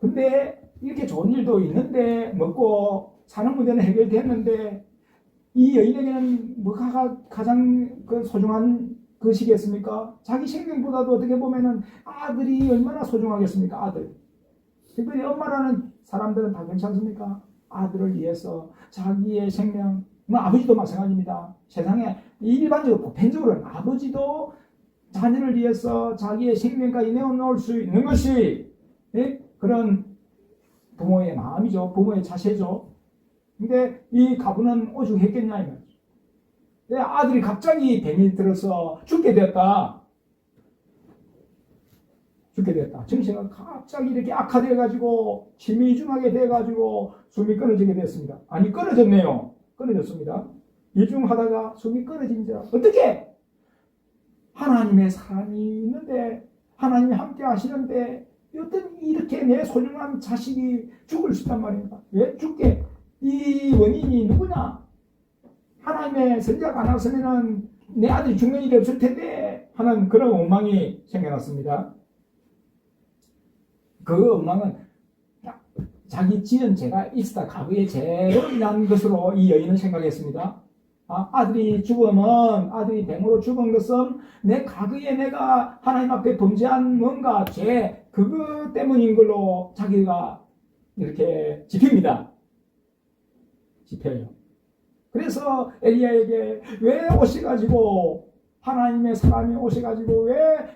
근데 이렇게 좋은 일도 있는데 먹고 사는 문제는 해결됐는데 이 여인에게는 뭐가 가- 가장 그 소중한 것이겠습니까? 자기 생명보다도 어떻게 보면은 아들이 얼마나 소중하겠습니까? 아들. 특별히 엄마라는 사람들은 다 괜찮습니까? 아들을 위해서 자기의 생명, 뭐 아버지도 마찬가지입니다. 세상에 일반적으로 보편적으로는 아버지도 자녀를 위해서 자기의 생명까지 내어놓을 수 있는 것이 예? 그런 부모의 마음이죠. 부모의 자세죠. 근데 이 가부는 오죽했겠냐 이 말이죠. 내 아들이 갑자기 뱀이 들어서 죽게 됐다. 죽게 됐다. 정신가 갑자기 이렇게 악화돼 가지고 힘이 이중하게 돼 가지고 숨이 끊어지게 됐습니다. 아니 끊어졌네요. 끊어졌습니다. 이중하다가 숨이 끊어진지라 어떻게 하나님의 사랑이 있는데 하나님이 함께 하시는데 어떤 이렇게 내 소중한 자식이 죽을 수 있단 말입니다. 왜 죽게? 이 원인이 누구냐? 하나님의 선자가 안 왔으면은 내 아들이 죽는 일이 없을 텐데 하는 그런 원망이 생겨났습니다. 그 원망은 자기 지은 죄가 있다 과거의 죄로 인한 것으로 이 여인은 생각했습니다. 아, 아들이 죽으면 아들이 뱀으로 죽은 것은 내 과거에 내가 하나님 앞에 범죄한 뭔가 죄 그거 때문인 걸로 자기가 이렇게 짚힙니다. 짚혀요. 그래서 엘리야에게 왜 오셔가지고 하나님의 사람이 오셔가지고 왜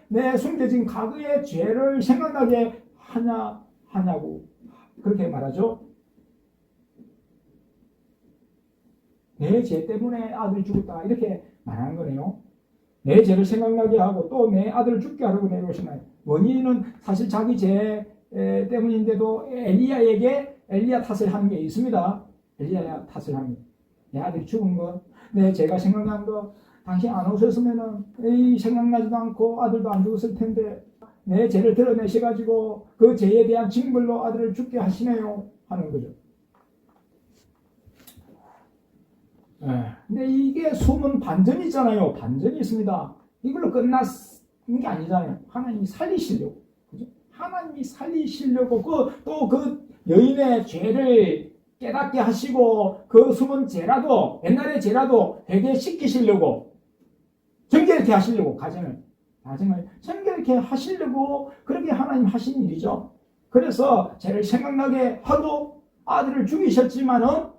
내 숨겨진 과거의 죄를 생각나게 하냐 하냐고 그렇게 말하죠. 내 죄 때문에 아들이 죽었다 이렇게 말하는 거네요. 내 죄를 생각나게 하고 또 내 아들을 죽게 하려고 내려오시나요? 원인은 사실 자기 죄 에, 때문인데도 엘리야에게 엘리야 탓을 하는 게 있습니다. 엘리야 탓을 하는 게. 내 아들이 죽은 거, 내 죄가 생각난 거, 당신 안 오셨으면은 이 생각나지도 않고 아들도 안 죽었을 텐데 내 죄를 드러내셔 가지고 그 죄에 대한 징벌로 아들을 죽게 하시네요 하는 거죠. 예. 근데 이게 소문 반전이 있잖아요. 반전이 있습니다. 이걸로 끝났는 게 아니잖아요. 하나님이 살리시려고. 그죠? 하나님이 살리시려고 그또그 여인의 죄를 깨닫게 하시고 그 숨은 죄라도 옛날의 죄라도 회개시키시려고 정결케 하시려고 가정을 가정을 정결케 하시려고 그렇게 하나님 하신 일이죠. 그래서 죄를 생각나게 하고 아들을 죽이셨지만은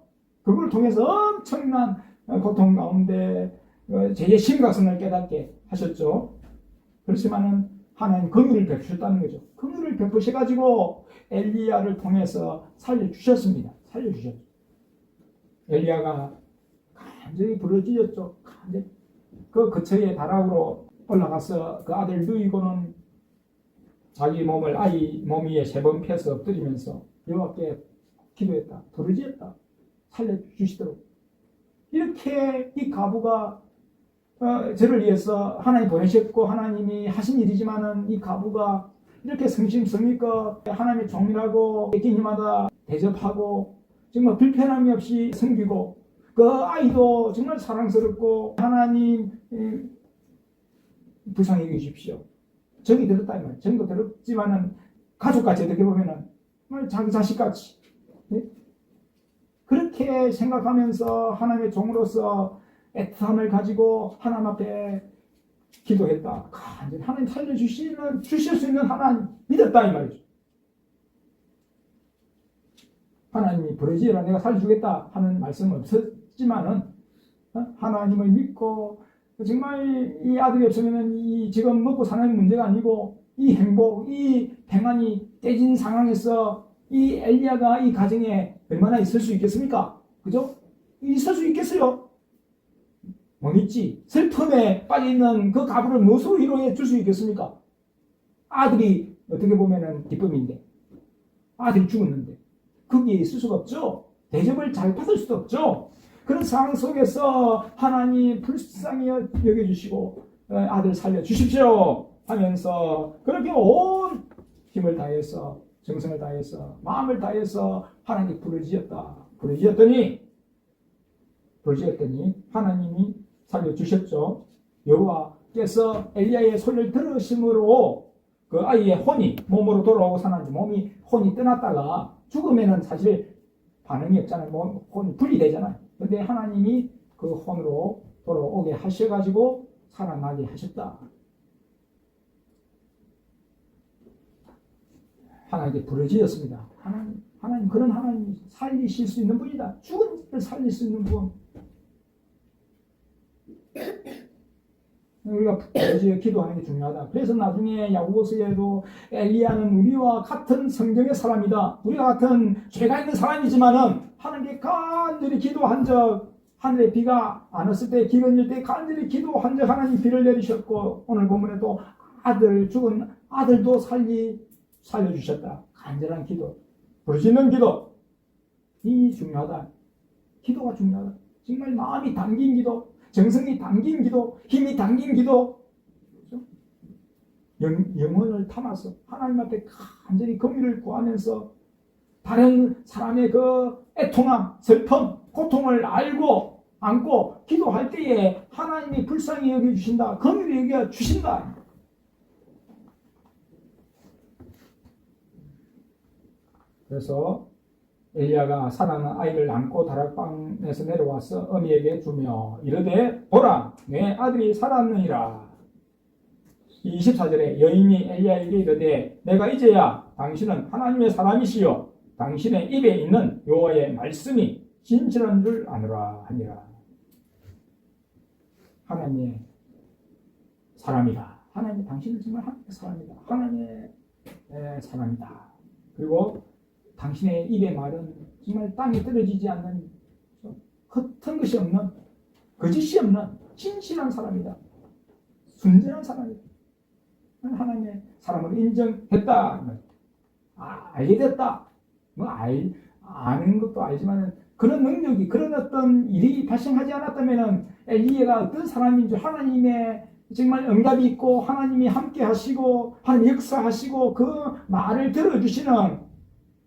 그걸 통해서 엄청난 고통 가운데 어, 죄의 심각성을 깨닫게 하셨죠. 그렇지만은 하나님 긍휼을 베푸셨다는 거죠. 긍휼을 베푸셔 가지고 엘리야를 통해서 살려 주셨습니다. 살려 주셨죠. 엘리야가 간절히 부러지셨죠. 그 거처의 다락으로 올라가서 그 아들 누이고는 자기 몸을 아이 몸 위에 세 번 펴서 엎드리면서 여호와께 기도했다. 부르짖었다. 살려주시도록. 이렇게 이 가부가 어, 저를 위해서 하나님 보내셨고 하나님이 하신 일이지만은 이 가부가 이렇게 성심성의껏 하나님의 종이라고 애기님마다 대접하고 정말 불편함이 없이 섬기고 그 아이도 정말 사랑스럽고 하나님 이, 불쌍히 여기십시오. 정이 들었다 이 말이에요. 정도 들었지만은 가족같이 어떻게 보면은 자기 자식같이 네? 그렇게 생각하면서 하나님의 종으로서 애틋함을 가지고 하나님 앞에 기도했다. 간절히 하나님 살려주시는 주실 수 있는 하나님 믿었다 이 말이죠. 하나님이 부르지라 내가 살려주겠다 하는 말씀은 없었지만은 어? 하나님을 믿고 정말 이 아들이 없으면은 이 지금 먹고 사는 문제가 아니고 이 행복, 이 평안이 깨진 상황에서 이 엘리야가 이 가정에 얼마나 있을 수 있겠습니까? 그죠? 있을 수 있겠어요? 못 있지. 슬픔에 빠져있는 그 가부를 무엇으로 위로해 줄 수 있겠습니까? 아들이 어떻게 보면은 기쁨인데, 아들이 죽었는데, 거기에 있을 수가 없죠. 대접을 잘 받을 수도 없죠. 그런 상황 속에서 하나님 불쌍히 여겨주시고, 어, 아들 살려주십시오 하면서 그렇게 온 힘을 다해서, 정성을 다해서, 마음을 다해서 하나님 부르짖었다. 부르짖었더니, 부르짖었더니 하나님이 살려 주셨죠. 여호와께서 엘리야의 소리를 들으심으로 그그 아이의 혼이 몸으로 돌아오고 사는지 몸이 혼이 떠났다가 죽으면은 사실 반응이 없잖아요. 몸, 혼이 분리되잖아요. 근데 하나님이 그 혼으로 돌아오게 하셔가지고 살아나게 하셨다. 하나님께 부르짖었습니다. 하나님, 하나님 그런 하나님 살리실 수 있는 분이다. 죽은 자를 살릴 수 있는 분. 우리가 부르짖어 기도하는 게 중요하다. 그래서 나중에 야고보서에도 엘리야는 우리와 같은 성경의 사람이다. 우리가 같은 죄가 있는 사람이지만은 하나님께 간절히 기도한 적 하늘에 비가 안 왔을 때 기근일 때 간절히 기도한 적 하나님 비를 내리셨고 오늘 본문에도 아들 죽은 아들도 살리 살려주셨다. 간절한 기도, 부르짖는 기도 이 중요하다. 기도가 중요하다. 정말 마음이 담긴 기도, 정성이 담긴 기도, 힘이 담긴 기도, 그렇죠? 영, 영혼을 담아서 하나님 앞에 간절히 긍휼을 구하면서 다른 사람의 그 애통함, 슬픔, 고통을 알고 안고 기도할 때에 하나님이 불쌍히 여겨 주신다, 긍휼히 여겨 주신다. 그래서 엘리야가 살아난 아이를 안고 다락방에서 내려와서 어미에게 주며 이르되 보라 내 아들이 살았느니라. 24절에 여인이 엘리야에게 이르되 내가 이제야 당신은 하나님의 사람이시요 당신의 입에 있는 여호와의 말씀이 진실한 줄 아노라 하니라. 하나님의 사람이다. 하나님 당신은 정말 하나님의 사람이다. 하나님의 사람이다. 그리고 당신의 입의 말은 정말 땅에 떨어지지 않는 헛은 것이 없는 거짓이 없는 진실한 사람이다. 순전한 사람이다. 하나님의 사람을 인정했다. 아, 알게 됐다. 뭐 알, 아는 것도 알지만 그런 능력이 그런 어떤 일이 발생하지 않았다면 엘리야가 어떤 사람인 줄 하나님의 정말 응답이 있고 하나님이 함께 하시고 하나님 역사하시고 그 말을 들어주시는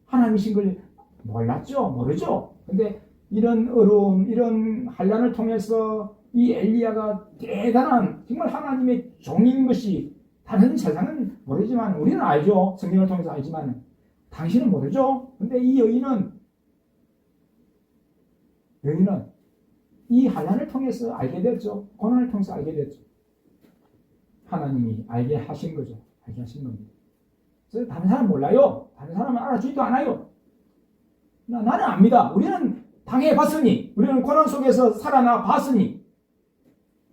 하나님이신 걸 몰랐죠. 모르죠. 근데 이런 어려움, 이런 한란을 통해서 이 엘리야가 대단한 정말 하나님의 종인 것이 다른 세상은 모르지만 우리는 알죠. 성경을 통해서 알지만 당신은 모르죠. 근데 이 여인은 여인은 이 한란을 통해서 알게 됐죠. 고난을 통해서 알게 됐죠. 하나님이 알게 하신 거죠. 알게 하신 겁니다. 그래서 다른 사람 몰라요. 다른 사람은 알아주지도 않아요. 나, 나는 압니다. 우리는 당해봤으니, 우리는 고난 속에서 살아나 봤으니,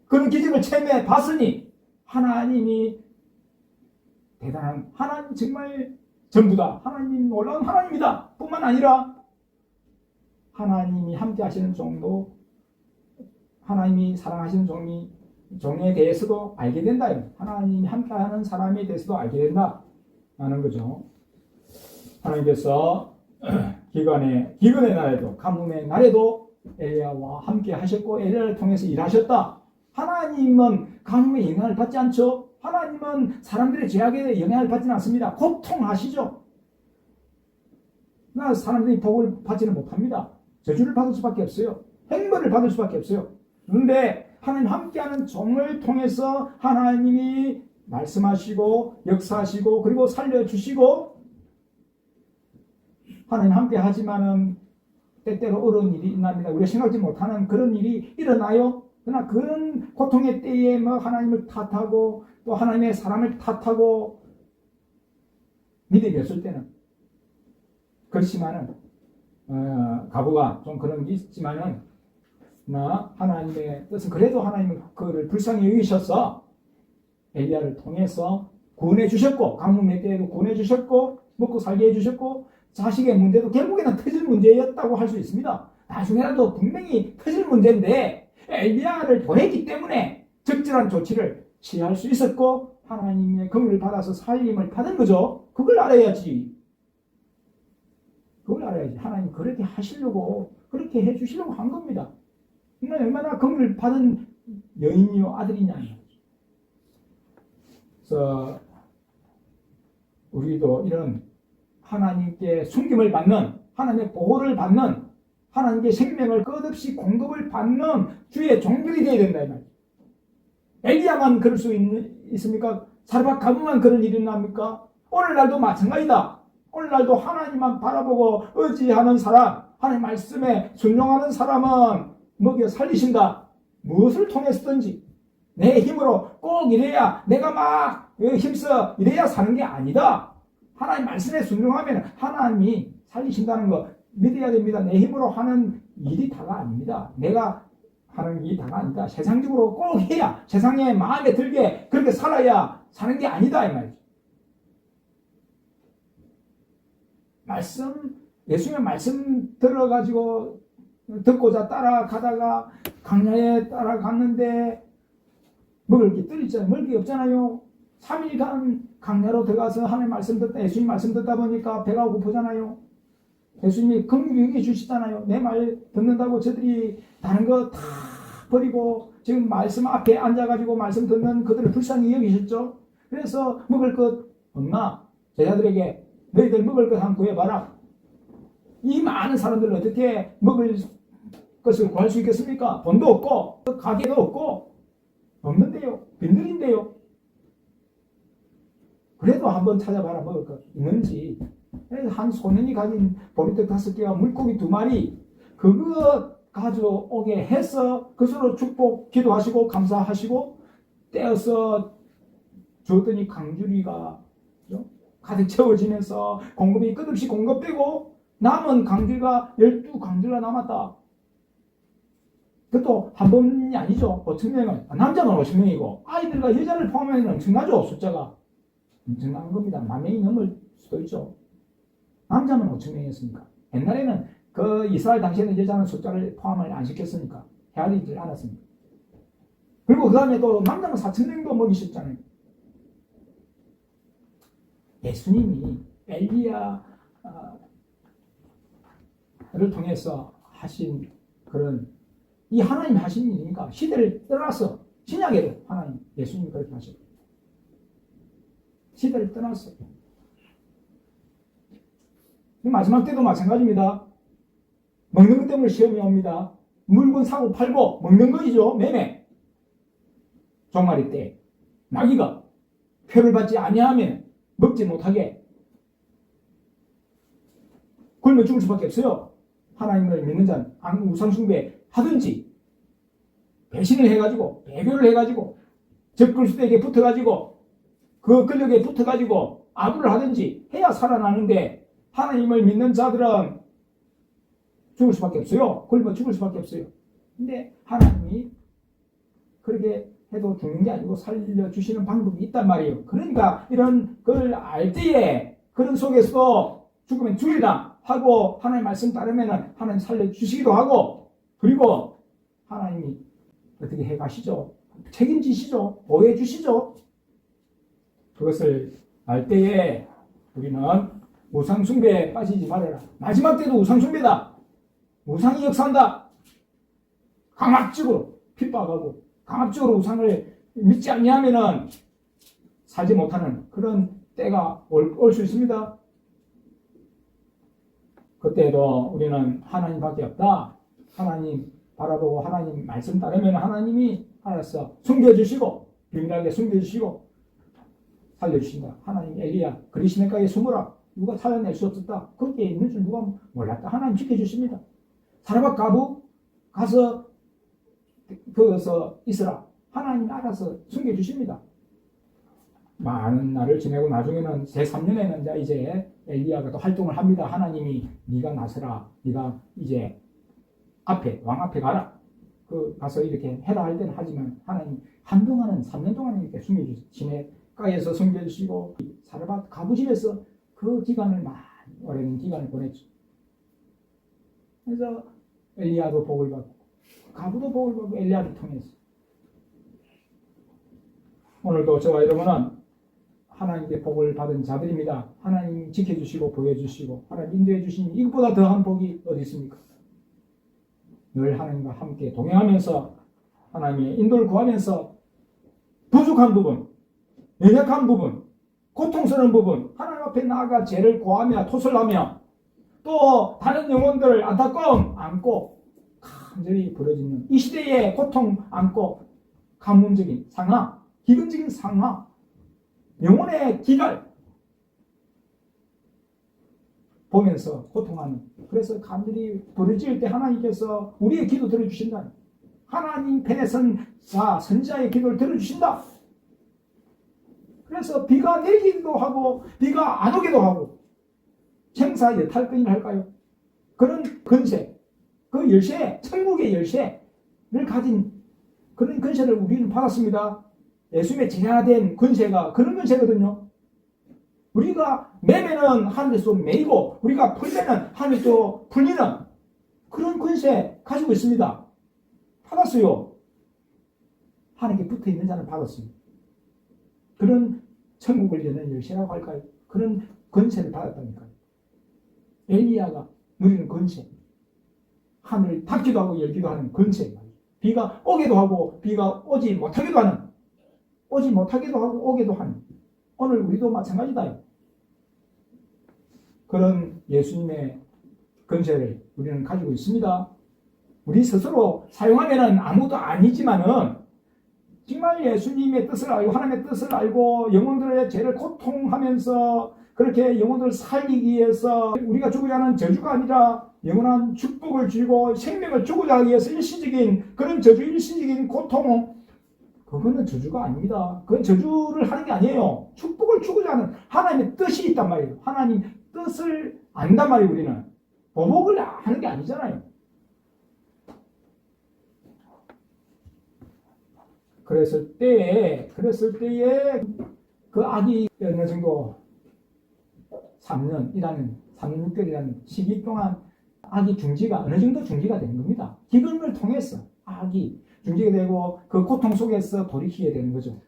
그런 기적을 체험해 봤으니, 하나님이 대단한, 하나님 정말 전부다. 하나님 놀라운 하나님이다. 뿐만 아니라, 하나님이 함께 하시는 종도, 하나님이 사랑하시는 종이, 종에 대해서도 알게 된다. 하나님이 함께 하는 사람에 대해서도 알게 된다. 하는 거죠. 하나님께서 기관의 기근의 날에도 가뭄의 날에도 엘리야와 함께 하셨고 엘리야를 통해서 일하셨다. 하나님은 가뭄의 영향을 받지 않죠. 하나님은 사람들의 죄악에 영향을 받지는 않습니다. 고통하시죠. 나 사람들이 복을 받지는 못합니다. 저주를 받을 수밖에 없어요. 행벌을 받을 수밖에 없어요. 그런데 하나님 함께하는 종을 통해서 하나님이 말씀하시고 역사하시고 그리고 살려주시고 하나님 함께 하지만은 때때로 어려운 일이 일어납니다. 우리가 생각지 못하는 그런 일이 일어나요. 그러나 그런 고통의 때에 뭐 하나님을 탓하고 또 하나님의 사람을 탓하고 믿음이 없을 때는 그렇지만은 어, 가부가 좀 그런 게 있지만은 나 하나님의 뜻은 그래도 하나님은 그를 불쌍히 여기셔서 엘리야를 통해서 구원해 주셨고 가뭄의 때에도 구원해 주셨고 먹고 살게 해 주셨고 자식의 문제도 결국에는 터질 문제였다고 할 수 있습니다. 나중에라도 분명히 터질 문제인데 엘리야를 보냈기 때문에 적절한 조치를 취할 수 있었고 하나님의 긍휼을 받아서 살림을 받은 거죠. 그걸 알아야지. 그걸 알아야지. 하나님 그렇게 하시려고 그렇게 해 주시려고 한 겁니다. 얼마나 긍휼을 받은 여인이요 아들이냐. 그래서 우리도 이런 하나님께 숨김을 받는 하나님의 보호를 받는 하나님께 생명을 끝없이 공급을 받는 주의 종들이 되어야 된다 이 말이에요. 엘리야만 그럴 수 있, 있습니까? 사르밧 가부만 그런 일이 납니까? 오늘날도 마찬가지다. 오늘날도 하나님만 바라보고 의지하는 사람, 하나님 말씀에 순종하는 사람은 먹여 살리신다. 무엇을 통해서든지 내 힘으로 꼭 이래야 내가 막 힘써 이래야 사는 게 아니다. 하나님 말씀에 순종하면 하나님이 살리신다는 거 믿어야 됩니다. 내 힘으로 하는 일이 다가 아닙니다. 내가 하는 일이 다가 아니다. 세상적으로 꼭 해야 세상에 마음에 들게 그렇게 살아야 사는 게 아니다 이 말이죠. 말씀 예수님의 말씀 들어가지고 듣고자 따라가다가 강야에 따라갔는데 먹을 게 뜰있잖아요. 먹을 게 없잖아요. 3일간 강야로 들어가서 하나님 말씀 듣다 예수님 말씀 듣다 보니까 배가 고프잖아요. 예수님이 긍휼히 주시잖아요. 내 말 듣는다고 저들이 다른 거 다 버리고 지금 말씀 앞에 앉아가지고 말씀 듣는 그들을 불쌍히 여기셨죠. 그래서 먹을 것 없나? 제자들에게 너희들 먹을 것 한번 구해봐라. 이 많은 사람들 어떻게 먹을 것을 구할 수 있겠습니까? 돈도 없고 가게도 없고 없는데요. 빈들인데요. 그래도 한번 찾아봐라 먹을 것 있는지. 한 소년이 가진 보리떡 다섯 개와 물고기 두 마리 그거 가져오게 해서 그것으로 축복 기도하시고 감사하시고 떼어서 줬더니 강주리가 그죠? 가득 채워지면서 공급이 끝없이 공급되고 남은 강주리가 열두 강주리가 남았다. 그것도 한 번이 아니죠. 5천 명은 남자는 5천 명이고 아이들과 여자를 포함하면 엄청나죠 숫자가 엄청난 겁니다. 만 명이 넘을 수도 있죠. 남자는 5천 명이었으니까 옛날에는 그 이스라엘 당시에는 여자는 숫자를 포함을 안 시켰으니까 헤아리지 않았습니다. 그리고 그 다음에 또 남자는 4천 명도 먹이셨잖아요. 예수님이 엘리야를 통해서 하신 그런 이 하나님 하신 일이니까 시대를 떠나서 신약에도 하나님 예수님이 그렇게 하셨고 시대를 떠났어. 마지막 때도 마찬가지입니다. 먹는 것 때문에 시험이 옵니다. 물건 사고 팔고 먹는 거이죠. 매매. 종말이 때 마귀가 표를 받지 아니하면 먹지 못하게 굶어 죽을 수밖에 없어요. 하나님을 믿는 자는 우상숭배 하든지 배신을 해가지고 배교를 해가지고 적글수에게 붙어가지고 그 권력에 붙어가지고 아부를 하든지 해야 살아나는데 하나님을 믿는 자들은 죽을 수밖에 없어요. 굶어 죽을 수밖에 없어요. 근데 하나님이 그렇게 해도 죽는 게 아니고 살려주시는 방법이 있단 말이에요. 그러니까 이런 걸 알 때에 그런 속에서도 죽으면 죽이다 하고 하나님 말씀 따르면 하나님 살려주시기도 하고 그리고 하나님이 어떻게 해 가시죠? 책임지시죠? 보호해 주시죠? 그것을 알 때에 우리는 우상숭배에 빠지지 말아라. 마지막 때도 우상숭배다. 우상이 역사한다. 강압적으로 핍박하고 강압적으로 우상을 믿지 않냐면은 살지 못하는 그런 때가 올 수 있습니다. 그때도 우리는 하나님밖에 없다. 하나님 바라보고 하나님 말씀 따르면 하나님이 알아서 숨겨주시고 비밀하게 숨겨주시고 살려주신다. 하나님 엘리야 그리시네가에 숨으라. 누가 살려낼 수 없었다. 거기에 있는 줄 누가 몰랐다. 하나님 지켜주십니다. 사라박 가부 가서 거기서 있으라. 하나님 알아서 숨겨주십니다. 많은 날을 지내고 나중에는 제 3년에는 이제 엘리야가 또 활동을 합니다. 하나님이 네가 나서라. 네가 이제 앞에 왕 앞에 가라. 그 가서 이렇게 해라 할 때는 하지만 하나님 한동안은 3년 동안 이렇게 숨겨주 시내가에서 숨겨주시고 사르밧 가부집에서 그 기간을 많이 오랜 기간을 보냈죠. 그래서 엘리야도 복을 받고 가부도 복을 받고 엘리야를 통해서 오늘도 저와 여러분은 하나님께 복을 받은 자들입니다. 하나님 지켜주시고 보여주시고 하나님 인도해 주신 이것보다 더한 복이 어디 있습니까? 늘 하나님과 함께 동행하면서 하나님의 인도를 구하면서 부족한 부분, 연약한 부분, 고통스러운 부분, 하나님 앞에 나아가 죄를 고하며 토설하며 또 다른 영혼들을 안타까움 안고 간절히 부러지는 이 시대의 고통 안고 가문적인 상하, 기근적인 상하 영혼의 기갈 보면서 고통하는 그래서 간절히 부르짖을 때 하나님께서 우리의 기도 들어주신다. 하나님 편에 선 자, 선자의 기도를 들어주신다. 그래서 비가 내리기도 하고 비가 안 오기도 하고 생사 여탈권을 할까요? 그런 근세, 그 열쇠, 천국의 열쇠를 가진 그런 근세를 우리는 받았습니다. 예수님의 제한된 근세가 그런 근세거든요. 우리가 매매는 하늘에서 매이고 우리가 풀매는 하늘에서 풀리는 그런 근세 가지고 있습니다. 받았어요. 하늘에 붙어 있는 자는 받았어요. 그런 천국을 여는 열쇠라고 할까요? 그런 권세를 받았다니까요. 엘리야가 누리는 권세. 하늘을 닫기도 하고 열기도 하는 권세. 비가 오기도 하고 비가 오지 못하기도 하는 오지 못하기도 하고 오기도 하는 오늘 우리도 마찬가지다. 그런 예수님의 권세를 우리는 가지고 있습니다. 우리 스스로 사용하면은 아무도 아니지만은 정말 예수님의 뜻을 알고 하나님의 뜻을 알고 영혼들의 죄를 고통하면서 그렇게 영혼들을 살리기 위해서 우리가 주고자 하는 저주가 아니라 영원한 축복을 주고 생명을 주고자 하기 위해서 일시적인 그런 저주 일시적인 고통 그거는 저주가 아닙니다. 그건 저주를 하는 게 아니에요. 축복을 주고자 하는 하나님의 뜻이 있단 말이에요. 하나님 뜻을 안단 말이에요. 우리는 보복을 하는 게 아니잖아요. 그랬을 때에 그랬을 때에 그 악이 어느 정도 3년이라는 3년 6개월이라는 시기 동안 악이 중지가 어느 정도 중지가 되는 겁니다. 기근을 통해서 악이 중지가 되고 그 고통 속에서 돌이키게 되는 거죠.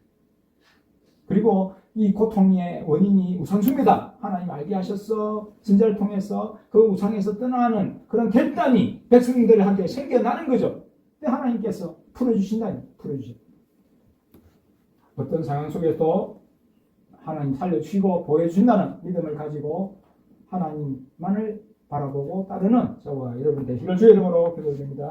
그리고 이 고통의 원인이 우선순위다. 하나님 알게 하셨어. 진자를 통해서 그 우상에서 떠나는 그런 결단이 백성들한테 생겨나는 거죠. 근데 하나님께서 풀어주신다. 풀어주신. 어떤 상황 속에서 하나님 살려주시고 보여주신다는 믿음을 가지고 하나님만을 바라보고 따르는 저와 여러분 되시길 주의 이름으로 기도드립니다.